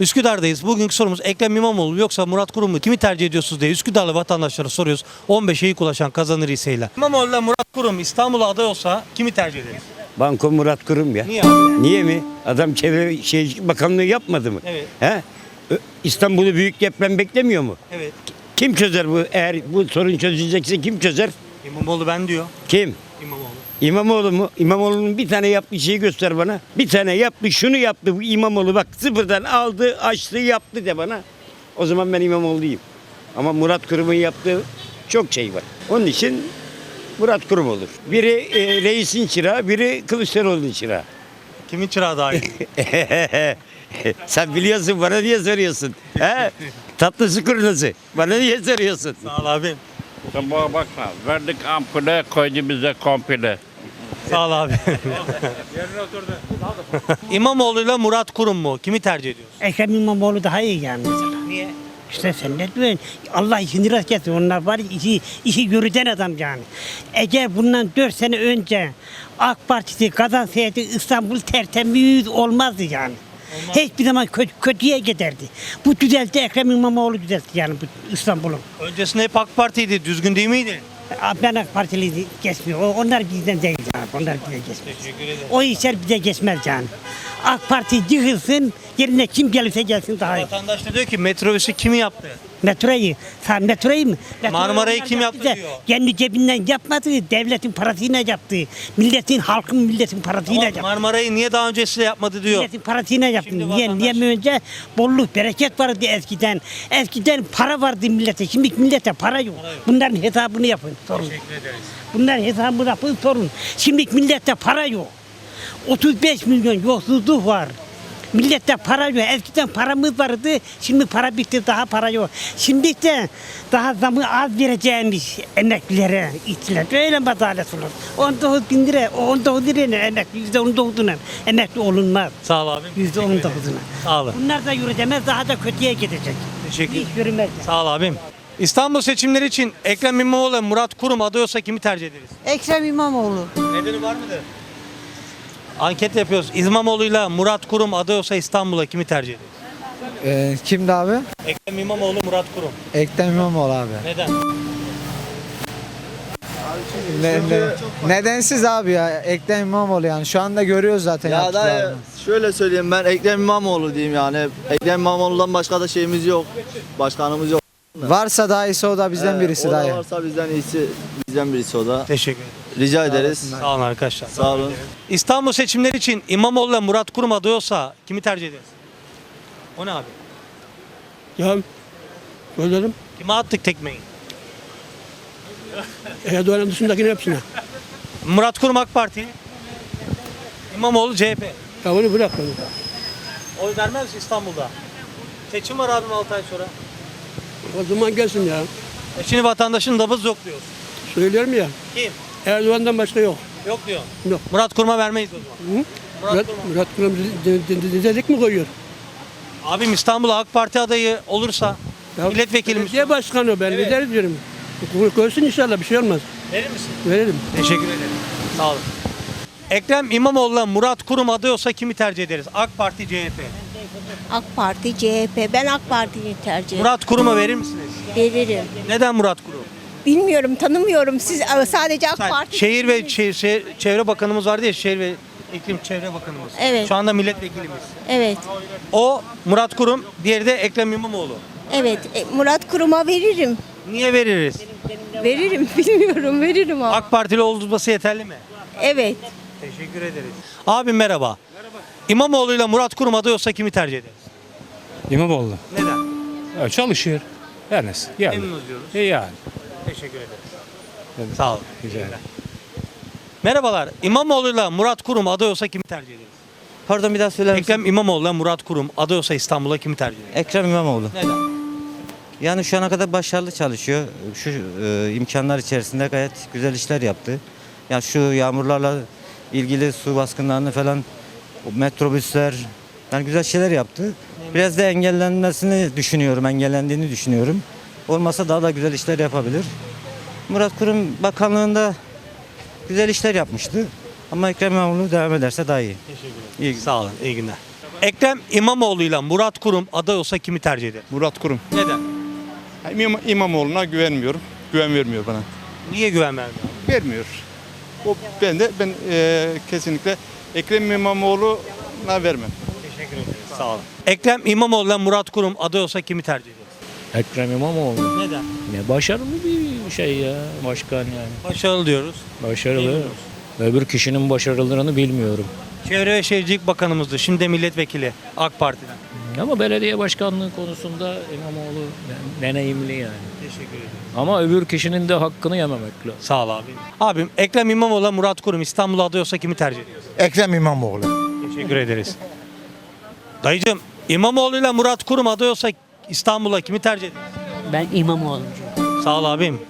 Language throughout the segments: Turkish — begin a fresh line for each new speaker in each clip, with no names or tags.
Üsküdar'dayız. Bugünkü sorumuz Ekrem İmamoğlu mu yoksa Murat Kurum mu? Kimi tercih ediyorsunuz diye Üsküdar'lı vatandaşlara soruyoruz. 15'e ilk ulaşan kazanır hisseyle. İmamoğlu ile Murat Kurum İstanbul'a aday olsa kimi tercih ederiz?
Banko Murat Kurum ya.
Niye abi?
Niye mi? Adam Çevre Şehircilik Bakanlığı yapmadı mı?
Evet.
He? Ö- İstanbul'u büyük deprem beklemiyor mu?
Evet.
Kim çözer bu? Eğer bu sorun çözülecekse kim çözer?
İmamoğlu ben diyor.
Kim?
İmamoğlu.
Mu? İmamoğlu'nun bir tane yaptığı şeyi göster bana. Bir tane yaptı, şunu yaptı bu İmamoğlu. Bak sıfırdan aldı, açtı, yaptı de bana. O zaman ben İmamoğlu diyeyim. Ama Murat Kurum'un yaptığı çok şey var. Onun için Murat Kurum olur. Biri e, reisin çırağı, biri Kılıçdaroğlu'nun çırağı.
Kimin çırağı daha iyi?
Sen biliyorsun bana niye soruyorsun? He? Tatlısı kurnası. Bana niye soruyorsun?
Sağ ol abim.
Sabaha bakma. Verdik ampule koydu bize komple.
Sağ ol abi. İmamoğlu ile Murat Kurum mu? Kimi tercih ediyorsun?
Ekrem İmamoğlu daha iyi yani mesela.
Niye?
İşte sen ne diyorsun? Allah işini rast getir. Onlar var ya, işi, işi görüden adam yani. Eğer bundan 4 sene önce AK Partisi kazansaydı İstanbul tertemiz olmazdı yani. Hiçbir zaman kötü, kötüye giderdi. Bu düzeltti Ekrem İmamoğlu düzeltti yani bu İstanbul'u.
Öncesinde hep AK Parti'ydi. Düzgün değil miydi?
Ben AK Partili geçmiyor. Onlar bizden değil yani. Onlar bize geçmez.
Teşekkür ederim.
O işler bize geçmez yani. AK Parti yıkılsın, yerine kim gelirse gelsin daha iyi.
Vatandaş da diyor ki metrobüsü kimi yaptı?
Metroyu, sen metroyu mu? Metroyu
Marmara'yı
onlar
kim
yaptı
diyor.
Kendi cebinden yapmadı, devletin parasıyla yaptı. Milletin, halkın milletin parasıyla
Ama
yaptı.
Marmara'yı niye daha öncesiyle yapmadı diyor.
Milletin parasıyla yaptı.
Şimdi
Niye, niye
vatandaş-
mi önce bolluk, bereket vardı eskiden. Eskiden para vardı millete, şimdi millete para yok. Bunların hesabını yapın, sorun. Bunların hesabını yapın, sorun. Şimdi millette para yok. 35 milyon yoksulluk var. Millette para yok. Eskiden paramız vardı. Şimdi para bitti. Daha para yok. Şimdi de daha zamı az vereceğimiz emeklilere işçiler. Öyle adalet olur? 19 bin lira, 19 lirayla emekli, yüzde 19'una emekli olunmaz.
Sağ ol abim.
Yüzde 19'una.
Sağ olun.
Bunlar da yürütemez. Daha da kötüye gidecek.
Teşekkür
Hiç yürümez.
Sağ ol abim. İstanbul seçimleri için Ekrem İmamoğlu ve Murat Kurum aday olsa kimi tercih ederiz?
Ekrem İmamoğlu.
Nedeni var mıdır? Anket yapıyoruz. İmamoğlu'yla Murat Kurum aday olsa İstanbul'a kimi tercih ederiz?
Ee, kimdi abi?
Ekrem İmamoğlu, Murat Kurum.
Ekrem İmamoğlu abi.
Neden?
Ne, ne- nedensiz abi ya Ekrem İmamoğlu yani şu anda görüyoruz zaten
Ya da
yaptıklarını.
şöyle söyleyeyim ben Ekrem İmamoğlu diyeyim yani. Ekrem İmamoğlu'dan başka da şeyimiz yok. Başkanımız yok.
Varsa daha iyisi o da bizden
Ee,
birisi
o da
dayı.
varsa bizden iyisi bizden birisi o da.
Teşekkür ederim.
Rica ederiz.
Sağ olun arkadaşlar.
Sağ olun.
İstanbul seçimleri için İmamoğlu ile Murat Kurum aday olsa kimi tercih ederiz? O ne abi?
Ya söyledim.
Kime attık tekmeyi?
Erdoğan'ın dışındakinin hepsine.
Murat Kurum AK Parti. İmamoğlu CHP.
Ya onu bırak onu.
Oy vermez İstanbul'da. Seçim var abim 6 ay sonra.
O zaman gelsin ya.
E şimdi vatandaşın nabız yok diyor.
Söylüyorum ya.
Kim?
Erdoğan'dan başka yok.
Yok diyor.
Yok.
Murat Kurum'a vermeyiz o zaman.
Hı?
Murat
Murat,
Kurum.
Murat Kurum dizelik mi koyuyor?
Abim İstanbul'a AK Parti adayı olursa
Ya,
milletvekilimiz
Belediye başkanı ben
Evet.
lider diyorum. Koysun inşallah bir şey olmaz.
verir misin?
Verelim.
Teşekkür ederim. Sağ olun. Ekrem İmamoğlu'la Murat Kurum aday olsa kimi tercih ederiz? AK Parti, CHP.
AK Parti, CHP. Ben AK Parti'yi tercih ederim.
Murat Kurum'a verir misiniz?
Veririm.
Neden Murat Kurum?
Bilmiyorum, tanımıyorum. Siz e, sadece AK
Sen-
Parti.
Şehir ve şe- şe- Çevre Bakanımız vardı ya, Şehir ve İklim Çevre Bakanımız.
Evet.
Şu anda milletvekilimiz.
Evet.
O Murat Kurum, diğeri de Ekrem İmamoğlu.
Evet. E, Murat Kurum'a veririm.
Niye veririz?
Veririm. Bilmiyorum. Veririm ama.
AK Partili olması yeterli mi?
Evet.
Teşekkür ederiz. Abim merhaba. Merhaba. İmamoğlu'yla Murat Kurum aday olsa kimi tercih ederiz?
İmamoğlu.
Neden?
Ya çalışıyor. Yani yani.
Memnunuz diyoruz.
E yani.
Teşekkür ederiz. Sağ olun.
Güzel.
Merhabalar. İmamoğlu'yla Murat Kurum aday olsa kimi tercih ederiz?
Pardon bir daha söyler misin?
Ekrem İmamoğlu'yla Murat Kurum aday olsa İstanbul'a kimi tercih ederiz?
Ekrem İmamoğlu.
Neden?
Yani şu ana kadar başarılı çalışıyor. Şu e, imkanlar içerisinde gayet güzel işler yaptı. Yani şu yağmurlarla ilgili su baskınlarını falan metrobüsler yani güzel şeyler yaptı. Biraz da engellenmesini düşünüyorum, engellendiğini düşünüyorum. Olmasa daha da güzel işler yapabilir. Murat Kurum bakanlığında güzel işler yapmıştı. Ama Ekrem İmamoğlu devam ederse daha iyi.
İyi, sağ olun. İyi günler. Ekrem İmamoğlu ile Murat Kurum aday olsa kimi tercih eder?
Murat Kurum.
Neden?
İmam, İmamoğlu'na güvenmiyorum. Güven vermiyor bana.
Niye güven vermiyor?
Vermiyor. O ben de ben e, kesinlikle Ekrem İmamoğlu'na vermem.
Teşekkür ederim. Sağ olun. Ekrem İmamoğlu ile Murat Kurum aday olsa kimi tercih eder?
Ekrem İmamoğlu.
Neden?
Ne başarılı bir şey ya başkan yani.
Başarılı diyoruz.
Başarılı. Öbür kişinin başarılarını bilmiyorum.
Çevre ve Şehircilik Bakanımızdı. Şimdi de milletvekili AK Parti'den.
Ama belediye başkanlığı konusunda İmamoğlu deneyimli yani.
Teşekkür ederim.
Ama öbür kişinin de hakkını yememek lazım.
Sağ ol abi. Abim Ekrem İmamoğlu ile Murat Kurum İstanbul'a aday olsa kimi tercih ediyorsun?
Ekrem İmamoğlu.
Teşekkür ederiz. Dayıcım İmamoğlu ile Murat Kurum aday olsa İstanbul'a kimi tercih ediyorsun?
Ben İmamoğlu'cuyum.
Sağ ol abim.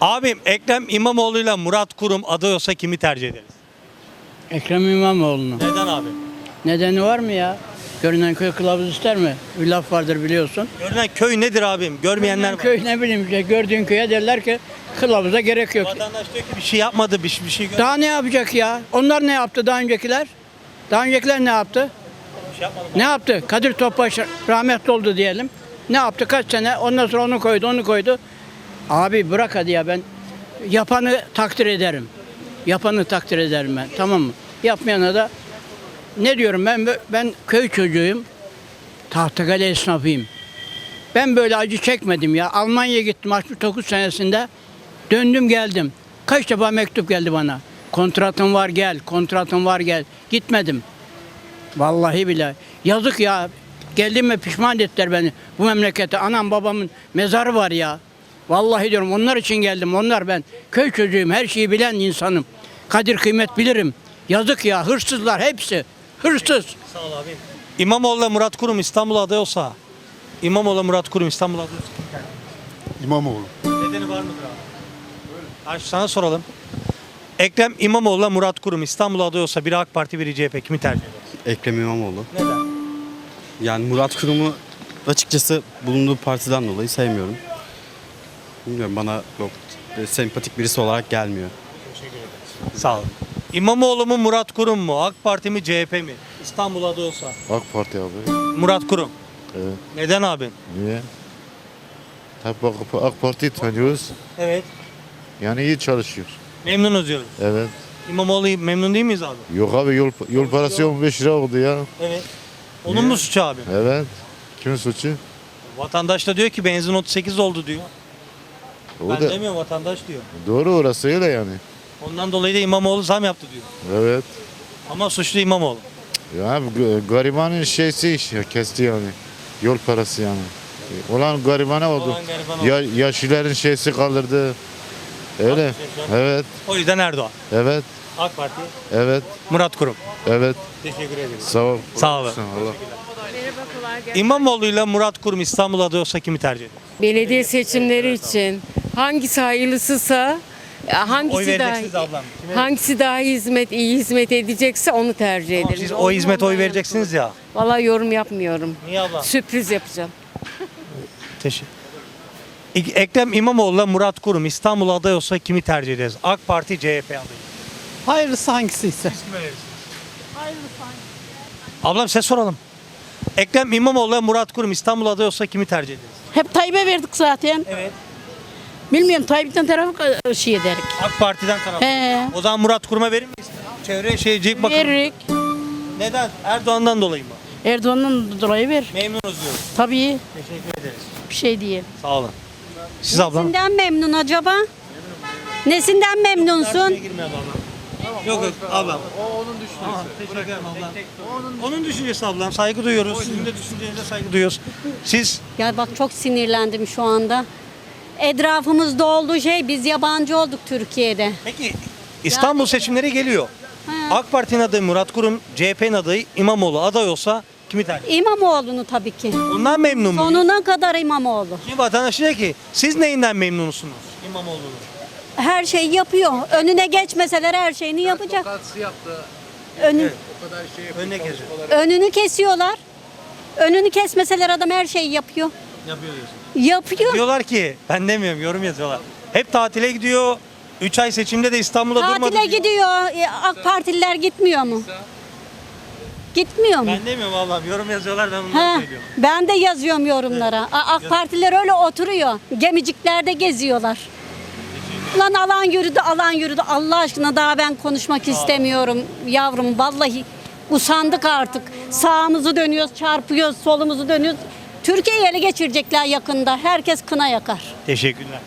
Abim Ekrem İmamoğlu ile Murat Kurum aday olsa kimi tercih ederiz?
Ekrem İmamoğlu'nu.
Neden abi?
Nedeni var mı ya? Görünen köy kılavuz ister mi? Bir laf vardır biliyorsun.
Görünen köy nedir abim? Görmeyenler var.
Köy ne bileyim işte gördüğün köye derler ki kılavuza gerek yok.
Vatandaş diyor ki bir şey yapmadı, bir, şey- bir şey gör-
Daha ne yapacak ya? Onlar ne yaptı daha öncekiler? Daha öncekiler ne yaptı?
Şey.
Ne yaptı? Kadir Topbaş rahmetli oldu diyelim. Ne yaptı? Kaç sene? Ondan sonra onu koydu, onu koydu. Abi bırak hadi ya ben yapanı takdir ederim. Yapanı takdir ederim ben. Tamam mı? Yapmayana da ne diyorum ben ben köy çocuğuyum. Tahtakale esnafıyım. Ben böyle acı çekmedim ya. Almanya'ya gittim 69 senesinde. Döndüm geldim. Kaç defa mektup geldi bana. Kontratın var gel, kontratın var gel. Gitmedim. Vallahi bile. Yazık ya. Geldim mi pişman ettiler beni bu memlekete. Anam babamın mezarı var ya. Vallahi diyorum onlar için geldim. Onlar ben köy çocuğuyum. Her şeyi bilen insanım. Kadir kıymet bilirim. Yazık ya hırsızlar hepsi. Hırsız.
Sağ ol abim. İmamoğlu ile Murat Kurum İstanbul'a aday olsa İmamoğlu ile Murat Kurum İstanbul'a aday olsa kim eder?
İmamoğlu.
Nedeni var mıdır abi? Abi sana soralım. Ekrem İmamoğlu ile Murat Kurum İstanbul'a aday olsa biri AK Parti biri CHP kimi tercih eder?
Ekrem İmamoğlu.
Neden?
Yani Murat Kurum'u açıkçası bulunduğu partiden dolayı sevmiyorum. Bilmiyorum bana çok e, sempatik birisi olarak gelmiyor.
Sağ olun. İmamoğlu mu Murat Kurum mu? AK Parti mi CHP mi? İstanbul'a aday olsa.
AK Parti abi.
Murat Kurum.
Evet.
Neden abim?
Niye? Hep AK, AK Parti'yi tanıyoruz.
Evet.
Yani iyi çalışıyor.
Memnunuz diyoruz.
Evet.
İmamoğlu memnun değil miyiz abi?
Yok abi yol, yol parası 15 lira oldu ya.
Evet. Onun mu suçu abi?
Evet. Kimin suçu?
Vatandaş da diyor ki benzin 38 oldu diyor.
O
ben
da
demiyorum vatandaş diyor.
doğru orası öyle yani.
Ondan dolayı da İmamoğlu zam yaptı diyor.
Evet.
Ama suçlu İmamoğlu.
Ya g- garibanın şeysi işte kesti yani. Yol parası yani. Olan garibana oldu.
Olan gariban oldu.
Ya, yaşlıların şeysi kaldırdı. Öyle. Evet.
O yüzden Erdoğan.
Evet.
AK Parti.
Evet.
Murat Kurum.
Evet.
Teşekkür ederiz.
Sağ ol.
Sağ olun.
Allah.
İmamoğlu ile Murat Kurum İstanbul aday olsa kimi tercih eder?
Belediye seçimleri için hangisi hayırlısıysa hangisi
Oy
daha
vereceksiniz ablam. Kime-
hangisi daha hizmet iyi hizmet edecekse onu tercih
Tamam,
ederim.
Siz o hizmet oy vereceksiniz ya.
Vallahi yorum yapmıyorum.
Niye ablam?
Sürpriz yapacağım.
Teşekkür. Ekrem İmamoğlu ile Murat Kurum İstanbul aday olsa kimi tercih ederiz? AK Parti, CHP adayı.
Hayırlısı hangisiyse.
Ablam size soralım. Ekrem İmamoğlu ile Murat Kurum İstanbul aday olsa kimi tercih ederiz?
Hep Tayyip'e verdik zaten.
Evet.
Bilmiyorum Tayyip'ten tarafı şey ederik.
AK Parti'den taraf.
He.
O zaman Murat Kurum'a verir miyiz? Çevre Şehircilik Bakanı.
Veririk.
Neden? Erdoğan'dan dolayı mı?
Erdoğan'dan dolayı ver.
Memnunuz diyoruz.
Tabii
Teşekkür ederiz.
bir şey değil.
Sağ olun. Siz ablam.
Nesinden memnun acaba? Nesinden memnunsun?
Yok yok ablam. O onun düşüncesi. teşekkür ederim ablam. Onun düşüncesi ablam. Saygı duyuyoruz. Sizin de düşüncenize saygı duyuyoruz. Siz
Ya bak çok sinirlendim şu anda. Etrafımızda olduğu şey biz yabancı olduk Türkiye'de.
peki İstanbul seçimleri geliyor.
Ha.
AK Parti'nin adayı Murat Kurum, CHP'nin adayı İmamoğlu aday olsa kimi tercih?
İmamoğlu'nu tabii ki.
Ondan memnun muyuz?
Sonuna kadar İmamoğlu.
Şimdi vatandaş diyor ki siz neyinden memnunsunuz? İmamoğlu'nun.
Her şeyi yapıyor. Önüne geçmeseler her şeyini yapacak. Önü,
Önüne geziyor.
önünü kesiyorlar. Önünü kesmeseler adam her şeyi yapıyor.
Yapıyor diyorsun.
Yapıyor.
Diyorlar ki ben demiyorum yorum yazıyorlar. Hep tatile gidiyor. 3 ay seçimde de İstanbul'da durmadı.
Tatile
diyor.
gidiyor. E, AK Partililer gitmiyor mu? Gitmiyor mu?
Ben demiyorum ablam. Yorum yazıyorlar ben
He,
onları söylüyorum.
ben de yazıyorum yorumlara. A- AK Partiler öyle oturuyor. Gemiciklerde geziyorlar. Lan alan yürüdü, alan yürüdü. Allah aşkına daha ben konuşmak istemiyorum yavrum. Vallahi usandık artık. Sağımızı dönüyoruz, çarpıyoruz, solumuzu dönüyoruz. Türkiye'yi ele geçirecekler yakında. Herkes kına yakar.
Teşekkürler.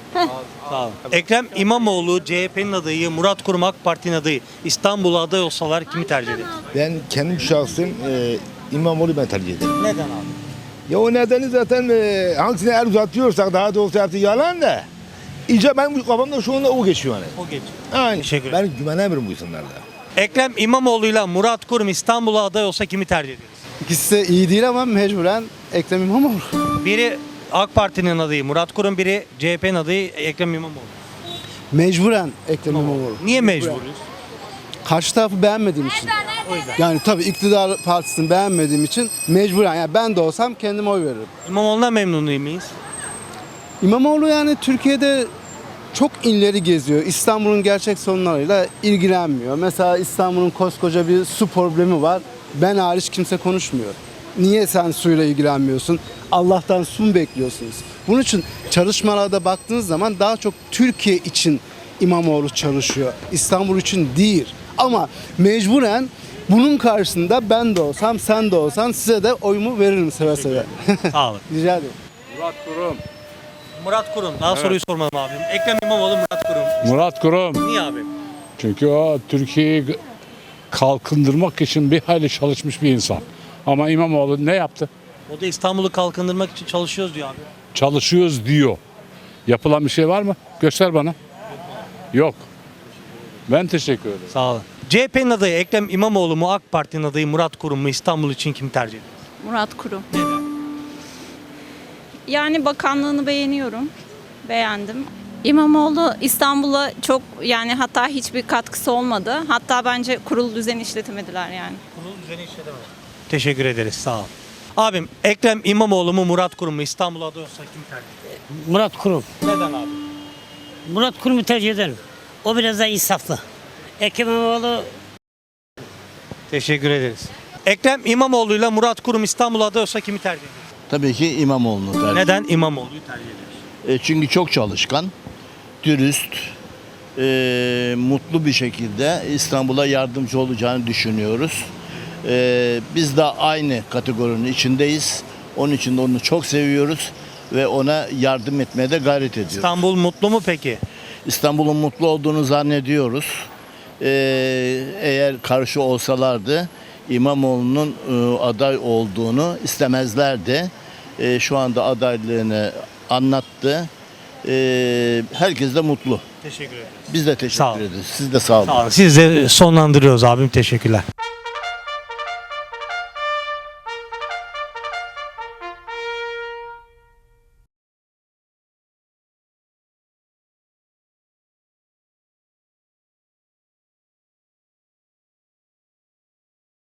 Sağ olun. Ekrem İmamoğlu CHP'nin adayı, Murat Kurum AK Parti'nin adayı İstanbul'a aday olsalar kimi tercih ederiz?
Ben kendim şahsım e, İmamoğlu ben tercih ederim.
Neden abi?
Ya o nedeni zaten e, hangisine el uzatıyorsak daha doğrusu hepsi yalan da. İyice ben bu kafamda şu anda o geçiyor yani.
O geçiyor.
Aynen.
Teşekkür
Ben güvenemiyorum bu insanlarda.
Ekrem İmamoğlu'yla Murat Kurum İstanbul'a aday olsa kimi tercih ederiz?
İkisi de iyi değil ama mecburen Ekrem İmamoğlu.
Biri AK Parti'nin adayı Murat Kurum, biri CHP'nin adayı Ekrem İmamoğlu.
Mecburen Ekrem İmamoğlu.
Niye mecburuz?
Karşı tarafı beğenmediğim için. Yani tabii iktidar partisini beğenmediğim için mecburen. Yani ben de olsam kendime oy veririm.
İmamoğlu'ndan memnun değil miyiz?
İmamoğlu yani Türkiye'de çok inleri geziyor. İstanbul'un gerçek sorunlarıyla ilgilenmiyor. Mesela İstanbul'un koskoca bir su problemi var. Ben hariç kimse konuşmuyor. Niye sen suyla ilgilenmiyorsun? Allah'tan su mu bekliyorsunuz? Bunun için çalışmalarda baktığınız zaman daha çok Türkiye için İmamoğlu çalışıyor. İstanbul için değil. Ama mecburen bunun karşısında ben de olsam, sen de olsan size de oyumu veririm seve seve.
Sağ olun.
Rica ederim.
Murat Kurum.
Murat Kurum. Daha soruyu sormadım abim. Ekrem İmamoğlu, Murat Kurum.
Murat Kurum.
Niye abi?
Çünkü o Türkiye'yi kalkındırmak için bir hayli çalışmış bir insan. Ama İmamoğlu ne yaptı?
O da İstanbul'u kalkındırmak için çalışıyoruz diyor abi.
Çalışıyoruz diyor. Yapılan bir şey var mı? Göster bana. Yok. Ben teşekkür ederim.
Sağ olun. CHP'nin adayı Ekrem İmamoğlu mu, AK Parti'nin adayı Murat Kurum mu İstanbul için kim tercih ediyor?
Murat Kurum. Yani bakanlığını beğeniyorum. Beğendim. İmamoğlu İstanbul'a çok yani hatta hiçbir katkısı olmadı. Hatta bence kurul düzeni işletemediler yani.
Kurulu düzeni işletemez. Teşekkür ederiz. Sağ ol. Abim Ekrem İmamoğlu mu, Murat Kurum mu İstanbul'a aday olsa kim tercih ediyor?
Murat Kurum.
Neden abi?
Murat Kurum'u tercih ederim. O biraz daha insaflı. Ekrem İmamoğlu
Teşekkür ederiz. Ekrem İmamoğlu ile Murat Kurum İstanbul'a aday olsa kimi tercih ediyor?
Tabii ki İmamoğlu'nu tercih
Neden İmamoğlu'yu tercih ediyoruz?
E, çünkü çok çalışkan, dürüst, e, mutlu bir şekilde İstanbul'a yardımcı olacağını düşünüyoruz. E, biz de aynı kategorinin içindeyiz. Onun için de onu çok seviyoruz ve ona yardım etmeye de gayret ediyoruz.
İstanbul mutlu mu peki?
İstanbul'un mutlu olduğunu zannediyoruz. E, eğer karşı olsalardı İmamoğlu'nun e, aday olduğunu istemezlerdi. E, şu anda adaylığını anlattı. E, herkes de mutlu.
Teşekkür ederiz.
Biz de teşekkür
Sağ
ederiz. Siz de sağ olun.
Sağ olun. Siz de sonlandırıyoruz abim. Teşekkürler.